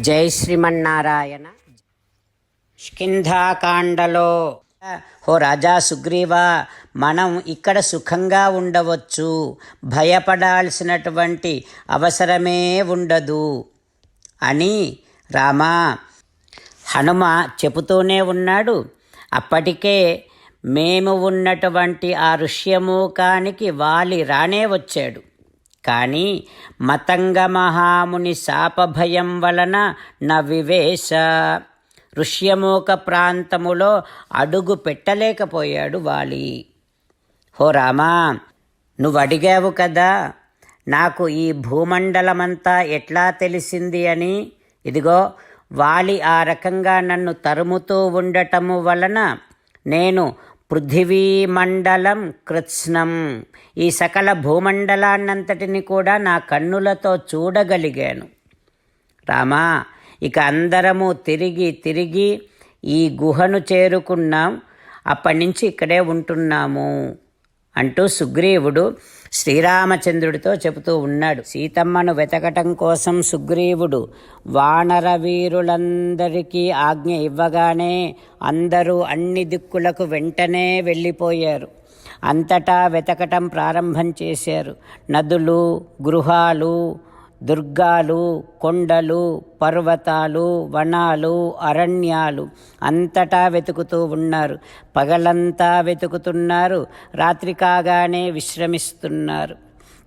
జై శ్రీమన్నారాయణ. స్కింధాకాండలో ఓ రాజా సుగ్రీవా మనం ఇక్కడ సుఖంగా ఉండవచ్చు. భయపడాల్సినటువంటి అవసరమే ఉండదు. అని రామా హనుమ చెబుతూనే ఉన్నాడు. అప్పటికే మేము ఉన్నటువంటి ఆ ఋష్యమూకానికి వాలి రానే వచ్చాడు. కానీ మతంగ మహాముని శాపభయం వలన నా వివేశ. ఋష్యమూక ప్రాంతములో అడుగు పెట్టలేకపోయాడు వాలి. హో రామా నువ్వు అడిగావు కదా నాకు ఈ భూమండలమంతా ఎట్లా తెలిసింది అని? ఇదిగో వాలి ఆ రకంగా నన్ను తరుముతూ ఉండటము వలన నేను పృథివీమండలం కృత్స్నం. ఈ సకల భూమండలాన్నంతటిని కూడా నా కన్నులతో చూడగలిగాను. రామా ఇక అందరము తిరిగి తిరిగి ఈ గుహను చేరుకున్నాం. అప్పటి నుంచి ఇక్కడే ఉంటున్నాము అంటూ సుగ్రీవుడు శ్రీరామచంద్రుడితో చెబుతూ ఉన్నాడు. సీతమ్మను వెతకటం కోసం సుగ్రీవుడు వానర వీరులందరికీ ఆజ్ఞ ఇవ్వగానే అందరూ అన్ని దిక్కులకు వెంటనే వెళ్ళిపోయారు. అంతటా వెతకటం ప్రారంభం చేశారు. నదులు గృహాలు దుర్గాలు కొండలు పర్వతాలు వనాలు అరణ్యాలు అంతటా వెతుకుతూ ఉన్నారు. పగలంతా వెతుకుతున్నారు. రాత్రి కాగానే విశ్రమిస్తున్నారు.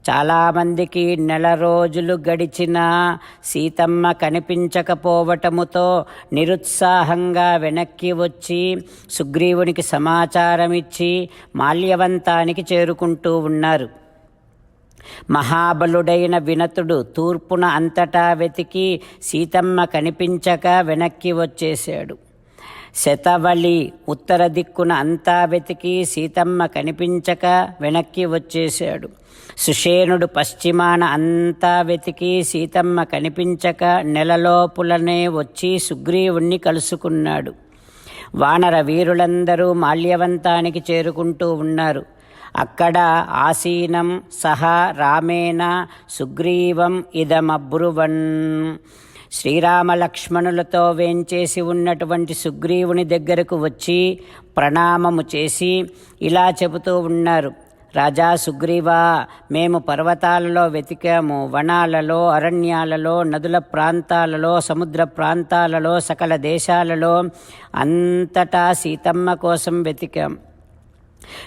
చాలామందికి నెల రోజులు గడిచినా సీతమ్మ కనిపించకపోవటముతో నిరుత్సాహంగా వెనక్కి వచ్చి సుగ్రీవునికి సమాచారం ఇచ్చి మాల్యవంతానికి చేరుకుంటూ ఉన్నారు. మహాబలుడైన వినతుడు తూర్పున అంతటా వెతికి సీతమ్మ కనిపించక వెనక్కి వచ్చేశాడు. శతవళి ఉత్తర దిక్కున అంతా వెతికి సీతమ్మ కనిపించక వెనక్కి వచ్చేశాడు. సుషేణుడు పశ్చిమాన అంతా వెతికి సీతమ్మ కనిపించక నెలలోపులనే వచ్చి సుగ్రీవుణ్ణి కలుసుకున్నాడు. వానర వీరులందరూ మాల్యవంతానికి చేరుకుంటూ ఉన్నారు. అక్కడ ఆసీనం సహా రామేణ సుగ్రీవం ఇదమబ్రువన్. శ్రీరామలక్ష్మణులతో వేంచేసి ఉన్నటువంటి సుగ్రీవుని దగ్గరకు వచ్చి ప్రణామము చేసి ఇలా చెబుతూ ఉన్నారు. రాజా సుగ్రీవా మేము పర్వతాలలో వెతికాము. వనాలలో అరణ్యాలలో నదుల ప్రాంతాలలో సముద్ర ప్రాంతాలలో సకల దేశాలలో అంతటా సీతమ్మ కోసం వెతికాం.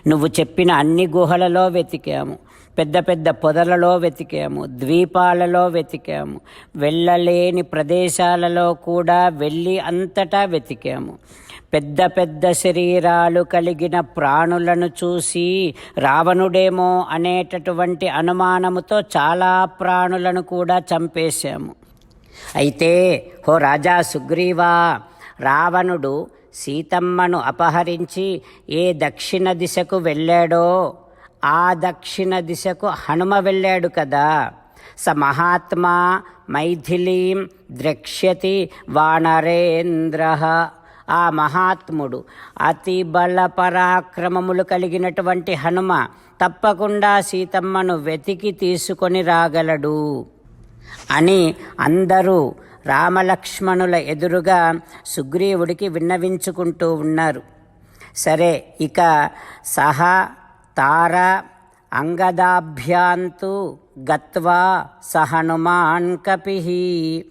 నువ్వు చెప్పిన అన్ని గుహలలో వెతికాము. పెద్ద పెద్ద పొదలలో వెతికాము. ద్వీపాలలో వెతికాము. వెళ్ళలేని ప్రదేశాలలో కూడా వెళ్ళి అంతటా వెతికాము. పెద్ద పెద్ద శరీరాలు కలిగిన ప్రాణులను చూసి రావణుడేమో అనేటటువంటి అనుమానముతో చాలా ప్రాణులను కూడా చంపేశాము. అయితే హో రాజా సుగ్రీవా రావణుడు సీతమ్మను అపహరించి ఏ దక్షిణ దిశకు వెళ్ళాడో ఆ దక్షిణ దిశకు హనుమ వెళ్ళాడు కదా. స మహాత్మా మైథిలీం ద్రక్ష్యతి వానరేంద్ర. ఆ మహాత్ముడు అతి బల పరాక్రమములు కలిగినటువంటి హనుమ తప్పకుండా సీతమ్మను వెతికి తీసుకొని రాగలడు. అని అందరూ రామలక్ష్మణుల ఎదురుగా సుగ్రీవుడికి విన్నవించుకుంటూ ఉన్నారు. సరే ఇక సహా తార అంగదాభ్యాంతు గత్వా సహనుమాన్ కపిహి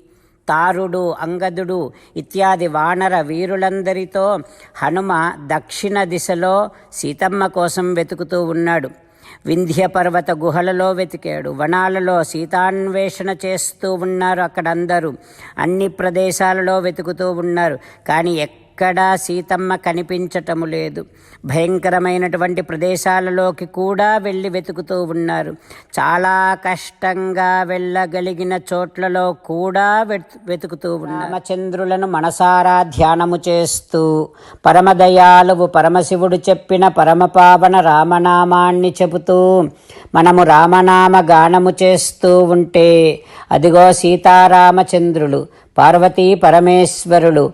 తారుడు అంగదుడు ఇత్యాది వానర వీరులందరితో హనుమ దక్షిణ దిశలో సీతమ్మ కోసం వెతుకుతూ ఉన్నాడు. వింధ్య పర్వత గుహలలో వెతికాడు. వనాలలో సీతాన్వేషణ చేస్తూ ఉన్నారు అక్కడందరూ. అన్ని ప్రదేశాలలో వెతుకుతూ ఉన్నారు. కానీ ఎక్కడా సీతమ్మ కనిపించటము లేదు. భయంకరమైనటువంటి ప్రదేశాలలోకి కూడా వెళ్ళి వెతుకుతూ ఉన్నారు. చాలా కష్టంగా వెళ్ళగలిగిన చోట్లలో కూడా వెతుకుతూ ఉన్నారు. రామచంద్రులను మనసారా ధ్యానము చేస్తూ పరమదయాలువు పరమశివుడు చెప్పిన పరమపావన రామనామాన్ని చెబుతూ మనము రామనామ గానము చేస్తూ ఉంటే అదిగో సీతారామచంద్రులు పార్వతీ పరమేశ్వరులు